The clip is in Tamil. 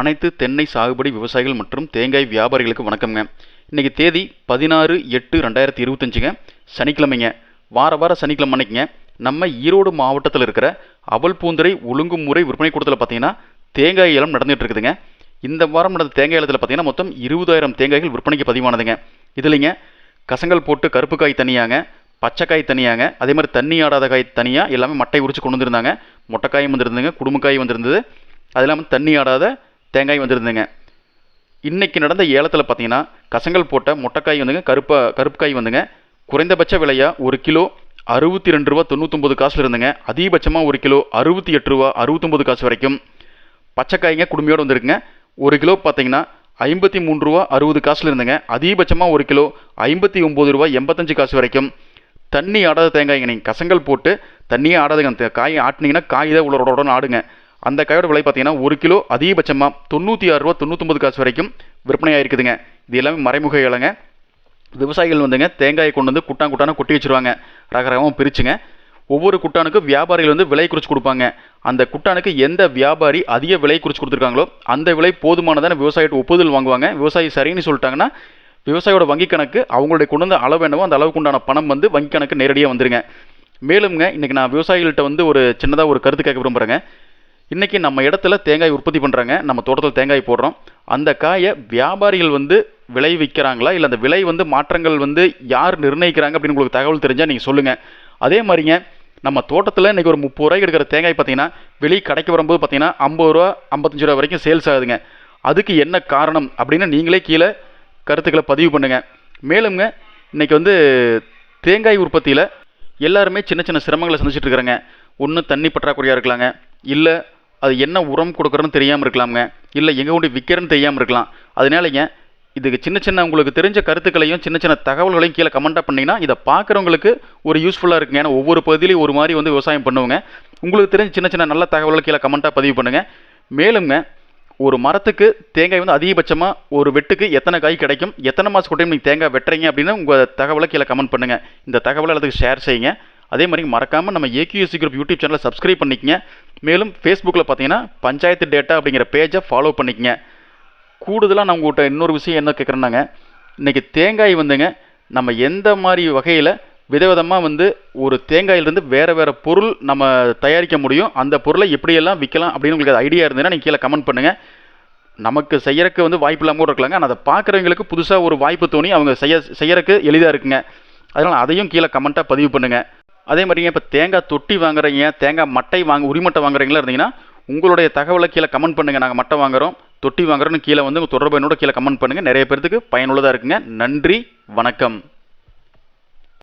அனைத்து தென்னை சாகுபடி விவசாயிகள் மற்றும் தேங்காய் வியாபாரிகளுக்கு வணக்கம்ங்க. இன்றைக்கி தேதி பதினாறு எட்டு ரெண்டாயிரத்தி இருபத்தஞ்சுங்க. சனிக்கிழமைங்க. வார வார சனிக்கிழமை அன்னைக்குங்க. நம்ம ஈரோடு மாவட்டத்தில் இருக்கிற அவல் பூந்துரை ஒழுங்குமுறை விற்பனை கூடத்தில் பார்த்தீங்கன்னா தேங்காய் ஏலம் நடந்துகிட்டு இருக்குதுங்க. இந்த வாரம் நடந்த தேங்காய் ஏலத்தில் பார்த்தீங்கன்னா மொத்தம் இருபதாயிரம் தேங்காய்கள் விற்பனைக்கு பதிவானதுங்க. இதுலைங்க கசங்கல் போட்டு கருப்பு காய் தனியாங்க பச்சைக்காய் தனியாங்க அதே மாதிரி தண்ணி ஆடாத காய் தனியாக எல்லாமே மட்டை உரிச்சு கொண்டு வந்திருந்தாங்க. மொட்டைக்காயும் வந்திருந்துங்க குடும்பக்காய் வந்திருந்தது. அது இல்லாமல் தண்ணி ஆடாத தேங்காய் வந்துருந்துங்க. இன்னைக்கு நடந்த ஏலத்தில் பார்த்தீங்கன்னா கசங்கல் போட்ட மொட்டைக்காய் வந்துங்க கருப்பா கருப்பு காய் வந்துங்க. குறைந்தபட்ச விலையாக ஒரு கிலோ அறுபத்தி ரெண்டு ரூபா தொண்ணூத்தொம்பது காசுல இருந்துங்க. அதிகபட்சமாக ஒரு கிலோ அறுபத்தி எட்டு ரூபா அறுபத்தொம்பது காசு வரைக்கும். பச்சைக்காய்ங்க குடுமையோடு வந்துருக்குங்க. ஒரு கிலோ பார்த்தீங்கன்னா ஐம்பத்தி மூணு ரூபா அறுபது காசில் இருந்துங்க. அதிகபட்சமாக ஒரு கிலோ ஐம்பத்தி ஒம்பது ரூபா எண்பத்தஞ்சு காசு வரைக்கும். தண்ணி ஆடாத தேங்காய்ங்க நீங்கள் கசங்கல் போட்டு தண்ணியே ஆடாதுங்க. அந்த காயை ஆட்டினீங்கன்னா காய் தான் உடனே ஆடுங்க. அந்த காயோட விலை பார்த்தீங்கன்னா ஒரு கிலோ அதிகபட்சமாக தொண்ணூற்றி ஆறு ரூபா தொண்ணூத்தொம்பது காசு வரைக்கும் விற்பனை ஆயிருக்குதுங்க இது எல்லாமே மறைமுக இலைங்க விவசாயிகள் வந்துங்க தேங்காயை கொண்டு வந்து குட்டான் குட்டான கொட்டி வச்சிருவாங்க. ரகரகமாக பிரிச்சுங்க. ஒவ்வொரு குட்டானுக்கும் வியாபாரிகள் வந்து விலை குறித்து கொடுப்பாங்க. அந்த குட்டானுக்கு எந்த வியாபாரி அதிக விலை குறித்து கொடுத்துருக்காங்களோ அந்த விலை போதுமானதான விவசாயிட்டு ஒப்புதல் வாங்குவாங்க. விவசாயி சரின்னு சொல்லிட்டாங்கன்னா விவசாயியோட வங்கி கணக்கு அவங்களுடைய கொண்டு வந்த அளவு என்னவோ அந்த அளவுக்கு உண்டான பணம் வந்து வங்கி கணக்கு நேரடியாக வந்துருங்க. மேலும்ங்க இன்றைக்கி நான் விவசாயிகள்கிட்ட வந்து ஒரு சின்னதாக ஒரு கருத்து கேட்க விரும்புகிறேங்க இன்றைக்கி நம்ம இடத்துல தேங்காய் உற்பத்தி பண்ணுறாங்க நம்ம தோட்டத்தில் தேங்காய் போடுறோம். அந்த காயை வியாபாரிகள் வந்து விளை விற்கிறாங்களா? இல்லை அந்த விலை வந்து மாற்றங்கள் வந்து யார் நிர்ணயிக்கிறாங்க அப்படின்னு உங்களுக்கு தகவல் தெரிஞ்சால் நீங்கள் சொல்லுங்கள் அதே மாதிரிங்க நம்ம தோட்டத்தில் இன்றைக்கி ஒரு முப்பது ரூபாய்க்கு எடுக்கிற தேங்காய் பார்த்தீங்கன்னா வெளியே கடைக்கு வரும்போது பார்த்தீங்கன்னா ஐம்பது ரூபா ஐம்பத்தஞ்சு ரூபா வரைக்கும் சேல்ஸ் ஆகுதுங்க. அதுக்கு என்ன காரணம் அப்படின்னு நீங்களே கீழே கருத்துக்களை பதிவு பண்ணுங்கள் மேலும்ங்க இன்றைக்கி வந்து தேங்காய் உற்பத்தியில் எல்லாருமே சின்ன சின்ன சிரமங்களை சந்திச்சுட்டு இருக்கிறாங்க. ஒன்று தண்ணி பற்றாக்குறையாக இருக்கலாங்க. இல்லை அது என்ன உரம் கொடுக்குறோன்னு தெரியாமல் இருக்கலாமுங்க. இல்லை எங்கே கொண்டு விற்கிறேன்னு தெரியாமல் இருக்கலாம். அதனாலங்க இதுக்கு சின்ன சின்ன உங்களுக்கு தெரிஞ்ச கருத்துக்களையும் சின்ன சின்ன தகவல்களையும் கீழே கமெண்ட்டாக பண்ணிங்கன்னா இதை பார்க்குறவங்களுக்கு ஒரு யூஸ்ஃபுல்லாக இருக்குங்க. ஏன்னா ஒவ்வொரு பகுதியிலையும் ஒரு மாதிரி வந்து விவசாயம் பண்ணுவோங்க. உங்களுக்கு தெரிஞ்ச சின்ன சின்ன நல்ல தகவல்களை கீழே கமெண்ட்டாக பதிவு பண்ணுங்கள் மேலுங்க ஒரு மரத்துக்கு தேங்காய் வந்து அதிகபட்சமாக ஒரு வெட்டுக்கு எத்தனை காய் கிடைக்கும்? எத்தனை மாதம் கொட்டையும் நீங்கள் தேங்காய் வெட்டுறீங்க அப்படின்னு உங்கள் தகவலை கீழே கமெண்ட் பண்ணுங்கள் இந்த தகவலை எல்லாத்துக்கு ஷேர் செய்யுங்க. அதே மாதிரி மறக்காமல் நம்ம ஏகியூசி குரூப் யூடியூப் சேனலை சப்ஸ்கிரைப் பண்ணிக்கங்க. மேலும் ஃபேஸ்புக்கில் பார்த்தீங்கன்னா பஞ்சாயத்து டேட்டா அப்படிங்கிற பேஜை ஃபாலோ பண்ணிக்கங்க. கூடுதலாக நான் உங்கள்கிட்ட இன்னொரு விஷயம் என்ன கேட்குறேன்னாங்க இன்றைக்கி தேங்காய் வந்துங்க நம்ம எந்த மாதிரி வகையில் விதவிதமாக வந்து ஒரு தேங்காயிலிருந்து வேறு வேறு பொருள் நம்ம தயாரிக்க முடியும் அந்த பொருளை எப்படியெல்லாம் விற்கலாம் அப்படின்னு உங்களுக்கு ஐடியா இருந்ததுன்னா நீங்கள் கீழே கமெண்ட் பண்ணுங்கள் நமக்கு செய்யறதுக்கு வந்து வாய்ப்பு இல்லாமல் கூட இருக்கலாங்க. ஆனால் அதை பார்க்குறவங்களுக்கு புதுசாக ஒரு வாய்ப்பு தோணி அவங்க செய்ய செய்யறதுக்கு எளிதாக இருக்குங்க. அதனால் அதையும் கீழே கமெண்ட்டாக பதிவு பண்ணுங்கள் அதே மாதிரிங்க இப்போ தேங்காய் தொட்டி வாங்குறீங்க தேங்காய் மட்டை வாங்க உரிமட்டை வாங்குறீங்களா இருந்தீங்கன்னா உங்களுடைய தகவலை கீழே கமெண்ட் பண்ணுங்கள் நாங்கள் மட்டை வாங்குறோம். தொட்டி வாங்குறோன்னு கீழே வந்து உங்கள் தொடர்பு என்னோட கீழே கமெண்ட் பண்ணுங்கள் நிறைய பேர்த்துக்கு பயனுள்ளதாக இருக்குங்க. நன்றி. வணக்கம்.